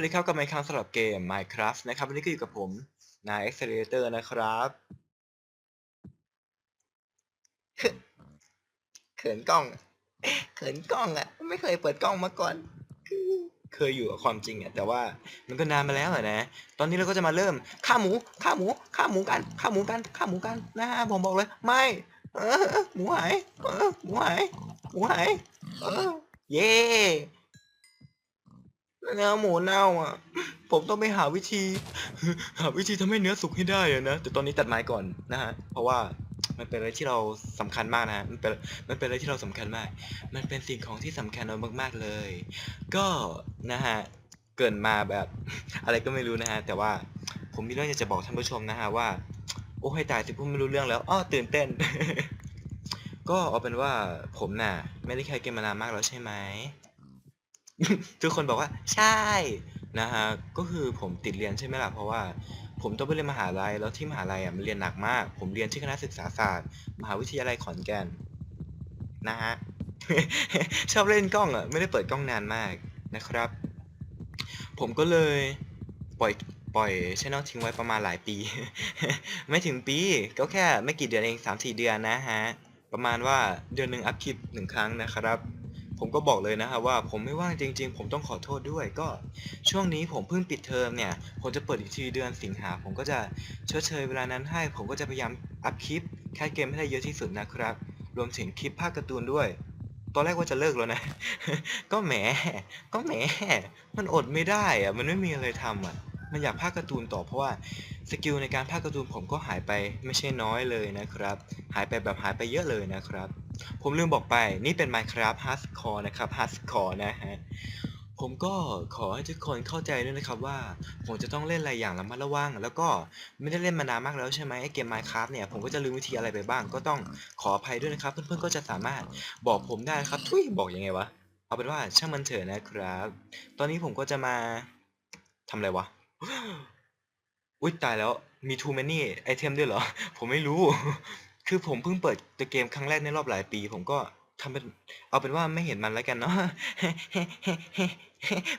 สวัสดีครับกับไมค์ครั้งสำหรับเกม Minecraft นะครับ วันนี้ก็อยู่กับผมนาย Accelerator นะครับ เขินกล้อง เขินกล้องอะ ไม่เคยเปิดกล้องมาก่อน เคยอยู่กับความจริงอะ แต่ว่ามันก็นานมาแล้วอะนะ ตอนนี้เราก็จะมาเริ่มฆ่าหมูฆ่าหมูฆ่าหมูกันฆ่าหมูกันฆ่าหมูกันนะฮะผมบอกเลย ไม่เออหมูหายเออหมูหายหมูหายเออเย่ เนื้อหมูเน่าอะ ผมต้องไปหาวิธี หาวิธีทำให้เนื้อสุกให้ได้อะนะ แต่ตอนนี้ตัดไม้ก่อนนะฮะ เพราะว่ามันเป็นอะไรที่เราสำคัญมากนะฮะ มันเป็น มันเป็นอะไรที่เราสำคัญมาก มันเป็นสิ่งของที่สำคัญเรามากๆเลย ก็นะฮะ เกินมาแบบ อะไรก็ไม่รู้นะฮะ แต่ว่าผมมีเรื่องอยากจะบอกท่านผู้ชมนะฮะว่า โอ้ให้ตายสิพูดไม่รู้เรื่องแล้ว อ้อตื่นเต้น ก็เอาเป็นว่าผมน่ะ ไม่ได้แค่เกมมานานมากแล้วใช่ไหม ทุกคนบอกว่าใช่นะฮะก็คือผมติดเรียนใช่ไหมล่ะเพราะว่าผมต้องไปเรียนมหาลัยแล้วที่มหาลัยอะมันเรียนหนักมาก ผมเรียนที่คณะศึกษาศาสตร์ มหาวิทยาลัยขอนแก่นนะฮะ ชอบเล่นกล้องอะ ไม่ได้เปิดกล้องนานมากนะครับ ผมก็เลยปล่อยปล่อยช่องทิ้งไว้ประมาณหลายปี ไม่ถึงปีก็แค่ไม่กี่เดือนเองสามสี่เดือนนะฮะ ประมาณว่าเดือนหนึ่งอัพคลิปหนึ่งครั้งนะครับ ผมก็บอกเลยนะครับว่าผมไม่ว่างจริง ๆ ผมต้องขอโทษด้วย ก็ช่วงนี้ผมเพิ่งปิดเทอมเนี่ย ผมจะเปิดอีกทีเดือนสิงหา ผมก็จะชดเชยเวลานั้นให้ ผมก็จะพยายามอัพคลิปแค่เกมให้ได้เยอะที่สุดนะครับ รวมถึงคลิปภาคการ์ตูนด้วย ตอนแรกว่าจะเลิกแล้วนะ ก็แหม ก็แหม มันอดไม่ได้อะมันไม่มีอะไรทำอะ มันอยากภาคการ์ตูนต่อเพราะว่าสกิลในการภาคการ์ตูนผมก็หายไปไม่ใช่น้อยเลยนะครับ หายไปแบบหายไปเยอะเลยนะครับ ผมลืมบอกไปนี่เป็น Minecraft Hardcore นะครับ Hardcore นะฮะ ผมก็ขอให้ทุกคนเข้าใจด้วยนะครับว่า ผมจะต้องเล่นอะไรอย่างระมัดระวัง แล้วก็ไม่ได้เล่นมานานมากแล้วใช่ไหมไอเกม Minecraft เนี่ย ผมก็จะลืมวิธีอะไรไปบ้าง ก็ต้องขออภัยด้วยนะครับ เพื่อนๆก็จะสามารถบอกผมได้ครับทุยบอกยังไงวะ เอาเป็นว่าช่างมันเถอะนะครับ ตอนนี้ผมก็จะมาทำอะไรวะอุ้ยตายแล้วมี too many item ด้วยเหรอ ผมไม่รู้ คือผมเพิ่งเปิดเกมครั้งแรกในรอบหลายปี ผมก็ทำเป็นเอาเป็นว่าไม่เห็นมันแล้วกันเนาะ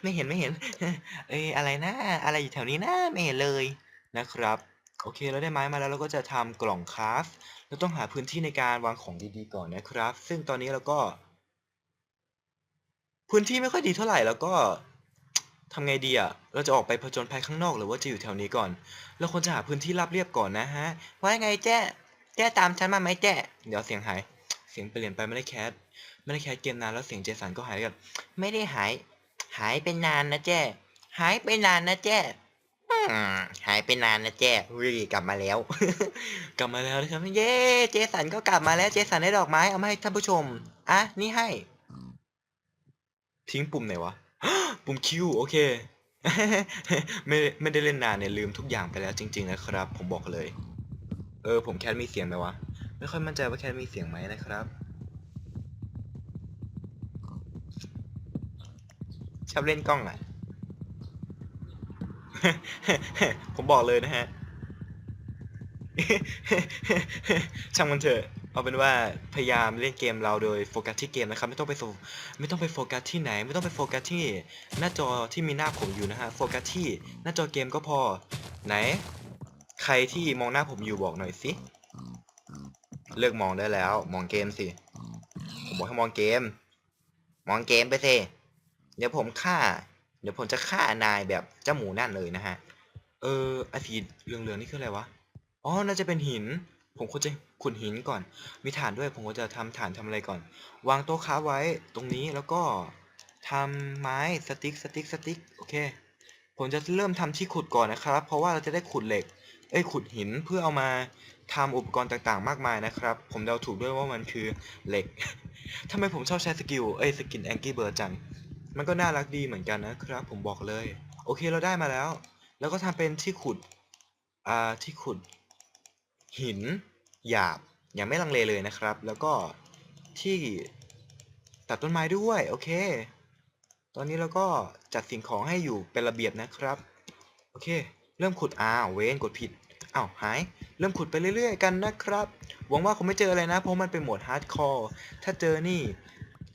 ไม่เห็นไม่เห็น เอ้ยอะไรนะ อะไรอยู่แถวนี้นะไม่เห็นเลยนะครับ โอเคเราได้ไม้มาแล้วเราก็จะทำกล่องคราฟต์เราต้องหาพื้นที่ในการวางของดีๆก่อนนะครับ ซึ่งตอนนี้เราก็ พื้นที่ไม่ค่อยดีเท่าไหร่แล้วก็ทำไงดีอะ เราจะออกไปผจญภัยข้างนอกหรือว่าจะอยู่แถวนี้ก่อน เราควรจะหาพื้นที่ราบเรียบก่อนนะฮะ ว่าไงแจ้ จ้ตามฉันมาไหมแจ้เดี๋ยวเสียงหาย เสียงเปลี่ยนไปไม่ได้แคสไม่ได้แคสเกมนานแล้วเสียงเจสันก็หายกันไม่ได้หาย หายไปนานนะแจ้หายไปนานนะแจ้หายไปนานนะแจ้อุ้ยกลับมาแล้ว กลับมาแล้วนะครับเย้เจสันก็กลับมาแล้วเจสันได้ดอกไม้เอามาให้ท่านผู้ชมอะนี่ให้ ทิ้งปุ่มไหนวะปุ่มคิวโอเคไม่ไม่ได้เล่นนานเนี่ยลืมทุกอย่างไปแล้วจริง ๆ นะครับ ผมบอกเลย เออผมแคทมีเสียงไหมวะ ไม่ค่อยมั่นใจว่าแคทมีเสียงไหมนะครับ ชอบเล่นกล้องอะ ผมบอกเลยนะฮะ ช่างมันเถอะ เอาเป็นว่าพยายามเล่นเกมเราโดยโฟกัสที่เกมนะครับ ไม่ต้องไปโฟไม่ต้องไปโฟกัสที่ไหน ไม่ต้องไปโฟกัสที่หน้าจอที่มีหน้าผมอยู่นะฮะ โฟกัสที่หน้าจอเกมก็พอ ไหน ใครที่มองหน้าผมอยู่บอกหน่อยสิ เลิกมองได้แล้ว มองเกมสิ ผมบอกให้มองเกม มองเกมไปสิ เดี๋ยวผมฆ่า เดี๋ยวผมจะฆ่านายแบบเจ้าหมูนั่นเลยนะฮะ เออไอสีเหลืองๆนี่คืออะไรวะ อ๋อ น่าจะเป็นหิน ผมควรจะขุดหินก่อน มีฐานด้วย ผมก็จะทำฐานทำอะไรก่อน วางโต๊ะค้าไว้ตรงนี้แล้วก็ทำไม้สติ๊กสติ๊กสติ๊กโอเค ผมจะเริ่มทำที่ขุดก่อนนะครับ เพราะว่าเราจะได้ขุดเหล็ก เอ้ยขุดหินเพื่อเอามาทำอุปกรณ์ต่างๆ มากมายนะครับ ผมเดาถูกด้วยว่ามันคือเหล็ก ทำไมผมชอบใช้สกิลเอ้ยสกินแองกี้เบิร์ดจัง มันก็น่ารักดีเหมือนกันนะครับ ผมบอกเลย โอเคเราได้มาแล้ว แล้วก็ทำเป็นที่ขุด อ่า ที่ขุด หิน หยาบ อย่างไม่ลังเลเลยนะครับ แล้วก็ที่ตัดต้นไม้ด้วย โอเค ตอนนี้เราก็จัดสิ่งของให้อยู่เป็นระเบียบนะครับ โอเค เริ่มขุดอ้าวเวนกดผิดอ้าวหาย เริ่มขุดไปเรื่อยๆกันนะครับ หวังว่าคงไม่เจออะไรนะ เพราะมันเป็นโหมดฮาร์ดคอร์ถ้าเจอนี่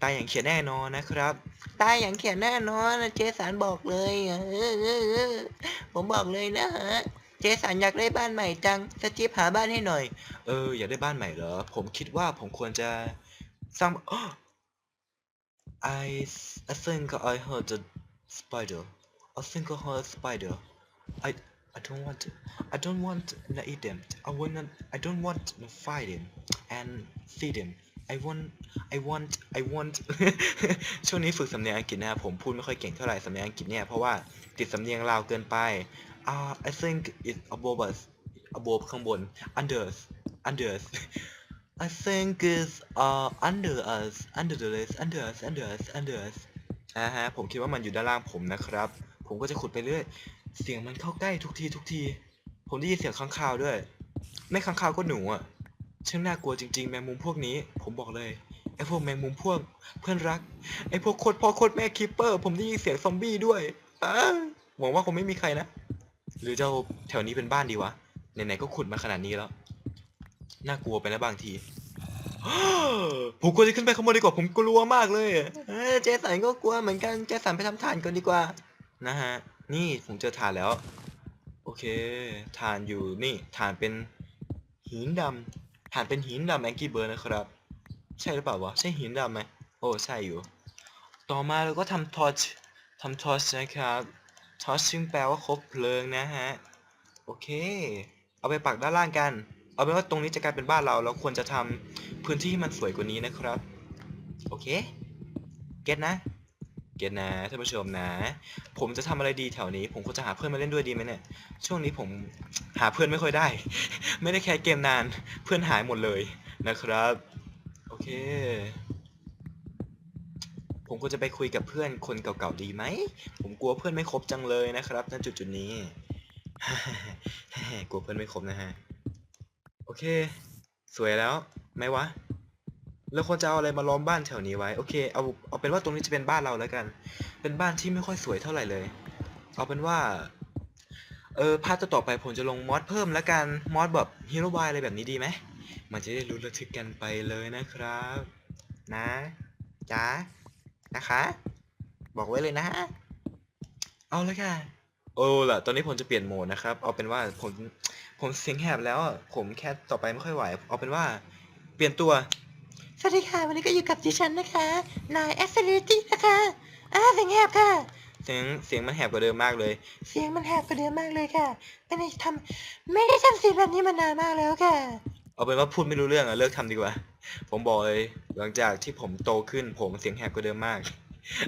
ตายอย่างเขียนแน่นอนนะครับ ตายอย่างแข็งแน่นอนเจสันบอกเลยเออเออเออผมบอกเลยนะฮะเจสันอยากได้บ้านใหม่จังสจีฟหาบ้านให้หน่อย เออ อยากได้บ้านใหม่เหรอ ผมคิดว่าผมควรจะสร้าง I I think I heard a spider I think I heard a spider I I don't want to I don't want to eat them I wanna I don't want to fight them and feed them I want I want I want ช่วงนี้ฝึกสำเนียงอังกฤษนะครับผมพูดไม่ค่อยเก่งเท่าไหร่สำเนียงอังกฤษเนี่ยเพราะว่าติดสำเนียงลาวเกินไป uh, I think it's above us above ข้างบน under us under us I think it's uh under us under the list under us under us under us อ่าฮะผมคิดว่ามันอยู่ด้านล่างผมนะครับ ผมก็จะขุดไปเรื่อย เสียงมันเข้าใกล้ทุกทีทุกที ผมได้ยินเสียงค้างคาวด้วย ไม่ค้างคาวก็หนูอะช่างน่ากลัวจริงๆ แมงมุมพวกนี้ ผมบอกเลยไอ้พวกแมงมุมพวก เพื่อนรักไอ้พวกโคตรพ่อโคตรแม่คิปเปอร์ ผมได้ยินเสียงซอมบี้ด้วยอ้าหวังว่าคงไม่มีใครนะหรือเจะเอาแถวนี้เป็นบ้านดีวะไหนๆก็ขุดมาขนาดนี้แล้วน่ากลัวไปนะบางทีผมควรจะขึ้นไปข้างบนดีกว่าผมกลัวมากเลยเจสันก็กลัวเหมือนกันเจสันไปทำฐานก่อนดีกว่า นะฮะ นี่ผมเจอฐานแล้ว โอเคฐานอยู่นี่ฐานเป็นหินดำฐานเป็นหินดำแองกี้เบิร์นะครับ ใช่หรือเปล่าวะใช่หินดำไหมโอ้ใช่อยู่ ต่อมาเราก็ทำทอชทำทอชนะครับทอชซึ่งแปลว่าคบเพลิงนะฮะโอเค เอาไปปักด้านล่างกัน เอาเป็นว่าตรงนี้จะกลายเป็นบ้านเราเราควรจะทำพื้นที่ให้มันสวยกว่านี้นะครับ โอเค เก็ตนะ เก็ตนะท่านผู้ชมนะ ผมจะทำอะไรดีแถวนี้ ผมควรจะหาเพื่อนมาเล่นด้วยดีไหมเนี่ย ช่วงนี้ผมหาเพื่อนไม่ค่อยได้ ไม่ได้แค่เกมนาน เพื่อนหายหมดเลยนะครับ โอเค ผมควรจะไปคุยกับเพื่อนคนเก่าๆดีไหม ผมกลัวเพื่อนไม่ครบจังเลยนะครับณจุดจุดนี้ กลัวเพื่อนไม่ครบนะฮะ โอเค สวยแล้วไหมวะ แล้วควรจะเอาอะไรมาล้อมบ้านแถวนี้ไว้โอเคเอาเอาเป็นว่าตรงนี้จะเป็นบ้านเราแล้วกัน เป็นบ้านที่ไม่ค่อยสวยเท่าไหร่เลย เอาเป็นว่า เออพาร์ทต่อไปผมจะลงมอดเพิ่มแล้วกันมอดแบบฮีโร่บายอะไรแบบนี้ดีไหมมันจะได้รู้ระทึกกันไปเลยนะครับ นะจ๊ะนะคะ บอกไว้เลยนะ เอาเลยค่ะโอ้ล่ะ ตอนนี้ผมจะเปลี่ยนโหมดนะครับ เอาเป็นว่าผมผมเสียงแหบแล้ว ผมแค่ต่อไปไม่ค่อยไหว เอาเป็นว่า เปลี่ยนตัว สวัสดีค่ะ วันนี้ก็อยู่กับดิฉันนะคะ นายแอสเซเลตี้นะคะอ่าเสียงแหบค่ะ เสียงเสียงมันแหบกว่าเดิมมากเลย เสียงมันแหบกว่าเดิมมากเลยค่ะ ไม่ได้ทำไม่ได้ทำเสียงแบบนี้มานานมากแล้วค่ะ เอาเป็นว่าพูดไม่รู้เรื่องอะเลิกทำดีกว่า ผมบอกเลยหลังจากที่ผมโตขึ้น ผมเสียงแหบกว่าเดิมมาก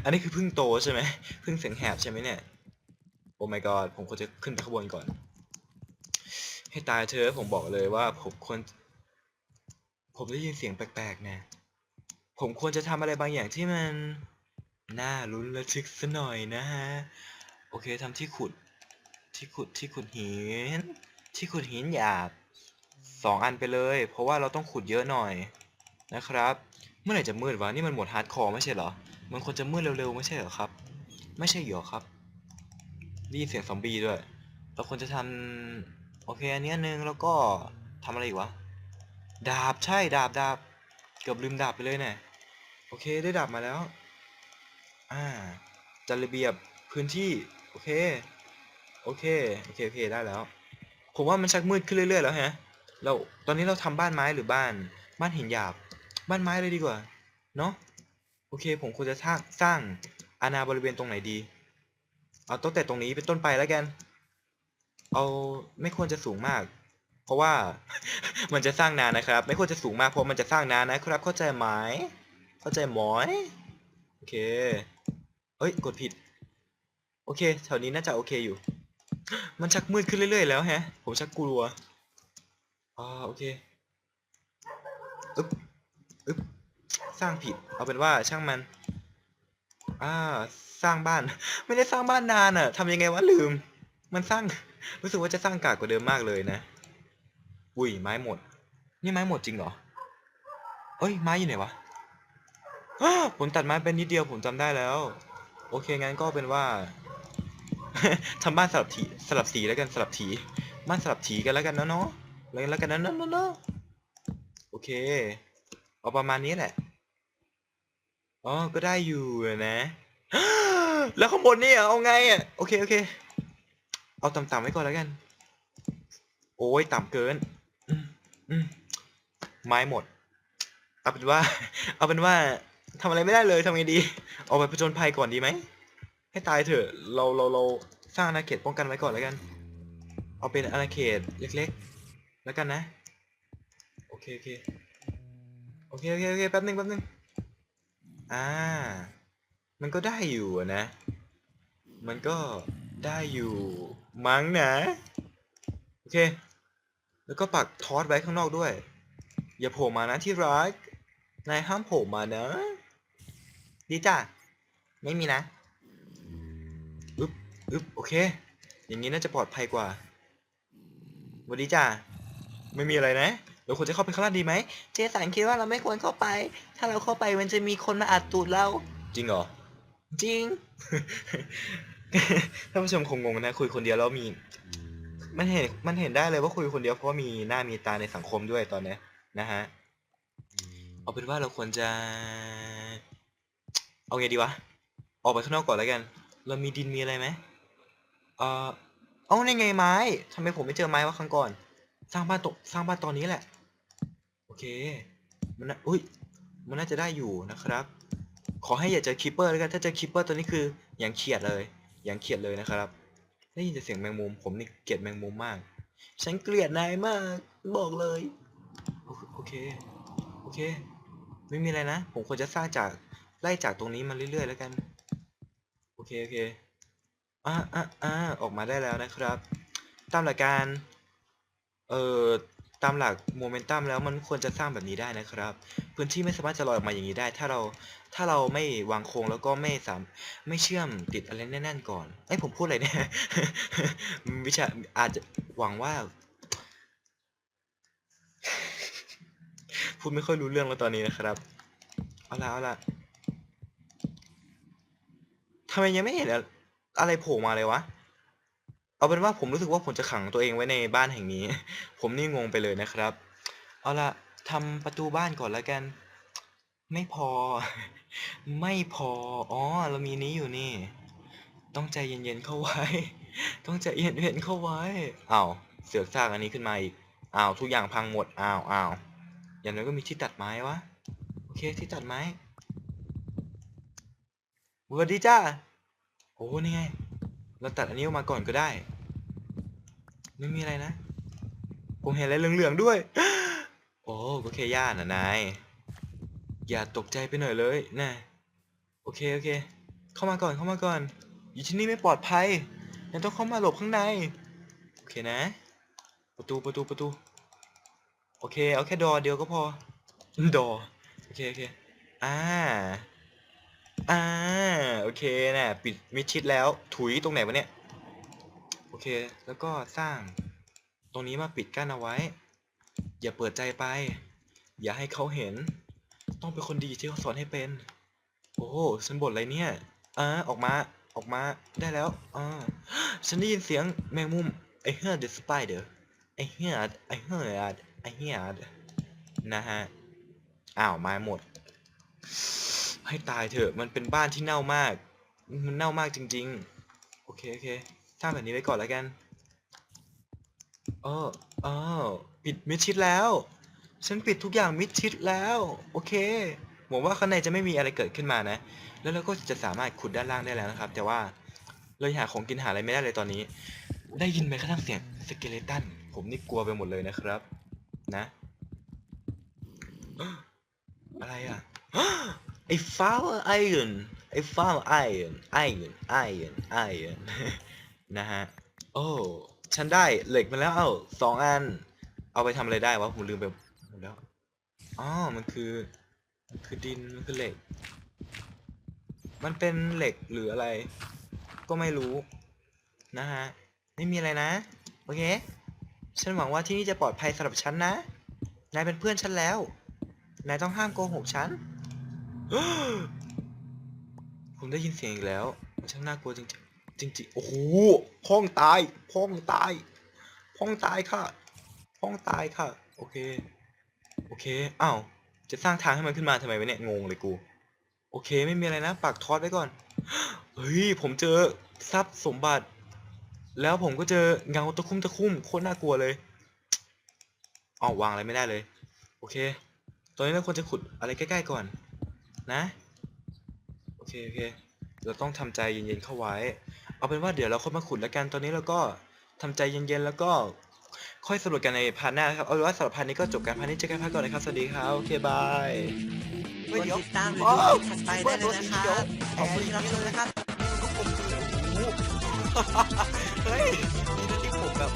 อันนี้คือเพิ่งโตใช่ไหมเพิ่งเสียงแหบใช่ไหมเนี่ย โอ้ my god ผมควรจะขึ้นไปข้างบนก่อน ให้ตายเธอะผมบอกเลยว่าผมควร ผมได้ยินเสียงแปลกๆนะ ผมควรจะทำอะไรบางอย่างที่มัน น่าลุ้นระทึกซะหน่อยนะฮะ โอเคทำที่ขุด ที่ขุด ที่ขุดหิน ที่ขุดหินหยาบสองอันไปเลย เพราะว่าเราต้องขุดเยอะหน่อยนะครับ เมื่อไหร่จะมืดวะ นี่มันหมดฮาร์ดคอร์ไม่ใช่เหรอ มันควรจะมืดเร็วๆไม่ใช่เหรอครับ ไม่ใช่เหรอครับได้ยินเสียงซอมบี้ด้วย เราควรจะทำโอเคอันนี้อันนึงแล้วก็ทำอะไรอีกวะ ดาบใช่ดาบดาบเกือบลืมดาบไปเลยเนี่ยโอเคได้ดาบมาแล้ว อ่าจัดระเบียบพื้นที่ โอเค โอเค โอเคโอเคได้แล้ว ผมว่ามันชักมืดขึ้นเรื่อยๆแล้วฮะ เราตอนนี้เราทำบ้านไม้หรือบ้าน บ้านหินหยาบ บ้านไม้เลยดีกว่า เนาะโอเค ผมควรจะสร้างสร้างอาณาบริเวณตรงไหนดี เอาตั้งแต่ตรงนี้เป็นต้นไปแล้วกัน เอาไม่ควรจะสูงมาก เพราะว่า มันจะสร้างนานนะครับ ไม่ควรจะสูงมากเพราะมันจะสร้างนานนะครับ เข้าใจไหมเข้าใจไหมโอเคเอ้ย กดผิด โอเคแถวนี้น่าจะโอเคอยู่ มันชักมืดขึ้นเรื่อยๆแล้วแฮะ ผมชักกลัวอ่าโอเคอึ๊บอึ๊บสร้างผิด เอาเป็นว่าช่างมัน อ่า สร้างบ้าน ไม่ได้สร้างบ้านนานอะ่ะทำยังไงวะลืม มันสร้าง รู้สึกว่าจะสร้างกากกว่าเดิมมากเลยนะ อุ้ยไม้หมด นี่ไม้หมดจริงเหรอเอ้ยไม้อยู่ไหนวะอ้าผมตัดไม้เป็นนิดเดียวผมจำได้แล้ว โอเคงั้นก็เป็นว่าทำบ้านสลับถีสลับสีแล้วกันสลับถีบ้านสลับถีกันแล้วกันเนาะเนาะแล้วกันเนาะเนาะเนาะเนาะโอเคเอาประมาณนี้แหละอ๋อก็ได้อยู่นะแล้วข้างบนนี่เอาไงอะโอเคโอเค เอาต่ำๆไว้ก่อนแล้วกัน โอ้ยต่ำเกิน อืม ไม้หมด เอาเป็นว่า เอาเป็นว่าทำอะไรไม่ได้เลยทำไงดี ออกไปผจญภัยก่อนดีไหม ให้ตายเถอะ เราเราเราสร้างอาณาเขตป้องกันไว้ก่อนแล้วกัน เอาเป็นอาณาเขตเล็ก ๆ แล้วกันนะ โอเคโอเคโอเคโอเคโอเคแป๊บนึงแป๊บนึงอ่า มันก็ได้อยู่นะ มันก็ได้อยู่มั้งนะ โอเค แล้วก็ปักทอสไว้ข้างนอกด้วย อย่าโผล่มานะที่รัก นายห้ามโผล่มานะ ดีจ้ะ ไม่มีนะอึ๊บอึ๊บโอเค อย่างนี้น่าจะปลอดภัยกว่าสวัสดีจ้ะ ไม่มีอะไรนะเราควรจะเข้าไปข้างล่างดีไหม เจสันคิดว่าเราไม่ควรเข้าไป ถ้าเราเข้าไปมันจะมีคนมาอัดตูดเรา จริงเหรอ จริง ท่านผู้ชมคงงงนะ คุยคนเดียวแล้วมี มันเห็นมันเห็นได้เลยว่าคุยคนเดียวเพราะว่ามีหน้ามีตาในสังคมด้วยตอนเนี้ยนะฮะเอาเป็นว่าเราควรจะ เอาไงดีวะ ออกไปข้างนอกก่อนแล้วกัน เรามีดินมีอะไรไหมเออเอาในไงไม้ทำไมผมไม่เจอไม้วะครั้งก่อน สร้างบ้านตกสร้างบ้านตอนนี้แหละ โอเค มันน่ะอุ้ย มันน่าจะได้อยู่นะครับ ขอให้อย่าเจอคิปเปอร์แล้วกัน ถ้าเจอคิปเปอร์ตัวนี้คืออย่างเขียดเลย อย่างเขียดเลยนะครับ ได้ยินแต่เสียงแมงมุม ผมนี่เกลียดแมงมุมมาก ฉันเกลียดนายมากบอกเลย โอเค โอเค ไม่มีอะไรนะ ผมควรจะสร้างจากไล่จากตรงนี้มาเรื่อย ๆ แล้วกัน โอเค โอเคอ่าอ่าอ่าออกมาได้แล้วนะครับ ตามหลักการ เอ่อ ตามหลักโมเมนตัมแล้วมันควรจะสร้างแบบนี้ได้นะครับ พื้นที่ไม่สามารถจะลอยออกมาอย่างนี้ได้ ถ้าเราถ้าเราไม่วางโครงแล้วก็ไม่สามไม่เชื่อมติดอะไรแน่นๆก่อนเอ้ผมพูดอะไรเนี่ยวิชาอาจจะหวังว่า พูดไม่ค่อยรู้เรื่องแล้วตอนนี้นะครับ เอาละเอาละทำไมยังไม่เห็นอะอะไรโผล่มาเลยวะ เอาเป็นว่าผมรู้สึกว่าผมจะขังตัวเองไว้ในบ้านแห่งนี้ ผมนี่งงไปเลยนะครับ เอาละทำประตูบ้านก่อนแล้วกัน ไม่พอ ไม่พอ อ๋อ เรามีนี้อยู่นี่ ต้องใจเย็นๆเข้าไว้ ต้องใจเย็นๆเข้าไว้อ้าวเสือกสร้างอันนี้ขึ้นมาอีกอ้าวทุกอย่างพังหมดอ้าวอ้าวอย่างน้อยก็มีที่ตัดไม้วะ โอเคที่ตัดไม้สวัสดีจ้าโอ้นี่ไง เราตัดอันนี้ออกมาก่อนก็ได้ ไม่มีอะไรนะ ผมเห็นอะไรเหลืองๆด้วย โอ้ก็แค่ย่าน่ะนาย อย่าตกใจไปหน่อยเลยนะโอเคโอเค เข้ามาก่อนเข้ามาก่อน อยู่ที่นี่ไม่ปลอดภัยยังต้องเข้ามาหลบข้างใน โอเคนะ ประตูประตูประตู โอเค เอาแค่ดอเดียวก็พอ ดอ โอเคโอเค อ่า อ่าโอเคนะปิดมิดชิดแล้วถุยตรงไหนวะเนี่ยโอเคแล้วก็สร้างตรงนี้มาปิดกั้นเอาไว้ อย่าเปิดใจไป อย่าให้เขาเห็น ต้องเป็นคนดีที่เขาสอนให้เป็น โอ้โหฉันบ่นอะไรเนี่ยอ่าออกมาออกมาได้แล้วอ่าฉันได้ยินเสียงแมงมุม I heard the spider I heard I heard I heard นะฮะอ้าวมาหมด ให้ตายเถอะ มันเป็นบ้านที่เน่ามาก มันเน่ามากจริง ๆ โอเคโอเคสร้างแบบนี้ไว้ก่อนแล้วกันเออเออปิดมิดชิดแล้ว ฉันปิดทุกอย่างมิดชิดแล้ว โอเคหวังว่าข้างในจะไม่มีอะไรเกิดขึ้นมานะ แล้วเราก็จะสามารถขุดด้านล่างได้แล้วนะครับ แต่ว่าเราหาของกินหาอะไรไม่ได้เลยตอนนี้ ได้ยินไหมกระทั่งเสียงสเกเลตัน ผมนี่กลัวไปหมดเลยนะครับ นะ อะไรอะ ไอ้ฟ้าไอรอนไอ้ฟ้าไอรอนไอรอนไอรอนไอรอนนะฮะ โอ้ ฉันได้เหล็กมาแล้ว เอ้าสองอัน เอาไปทำอะไรได้วะ ผมลืมไปหมดแล้ว อ๋อ มันคือมันคือดิน มันคือเหล็ก มันเป็นเหล็กหรืออะไร ก็ไม่รู้ นะฮะ ไม่มีอะไรนะ โอเค ฉันหวังว่าที่นี่จะปลอดภัยสำหรับฉันนะ นายเป็นเพื่อนฉันแล้ว นายต้องห้ามโกหกฉัน ผมได้ยินเสียงอีกแล้วช่างน่ากลัวจริงๆจริงๆโอ้โหพ้องตายพ้องตายพ้องตายค่ะพ้องตายค่ะ โอเค โอเคอ้าวจะสร้างทางให้มันขึ้นมาทำไมวะเนี่ยงงเลยกู โอเคไม่มีอะไรนะปักทอดไว้ก่อนเฮ้ยผมเจอทรัพย์สมบัติ แล้วผมก็เจอเงาตะคุ่มตะคุ่มโคตรน่ากลัวเลยอ๋อวางอะไรไม่ได้เลย โอเค ตอนนี้เราควรจะขุดอะไรใกล้ๆก่อน นะโอเคโอเคเราต้องทำใจเย็นๆเข้าไว้ เอาเป็นว่าเดี๋ยวเราค่อยมาขุดแล้วกันตอนนี้เราก็ทำใจเย็นๆแล้วก็ค่อยสรุปกันในพาร์ทหน้านะครับเอาเป็นว่าสำหรับพาร์ทนี้ก็จบการพาร์ทนี้เจอกันพาร์ทก่อนนะครับสวัสดีครับโอเคบายกดติดตามหรืออ๋อดูคลิปถัดไปได้เลยนะครับขอบคุณที่รับชมนะครับเฮ้ยนี่นะที่ผมแบบ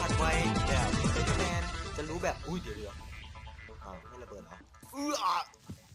ผัดไว้แบบเป็นแมนจะรู้แบบอุ้ยเดี๋ยวเดี๋ยวอ้าวไม่ระเบิดเหรอเออ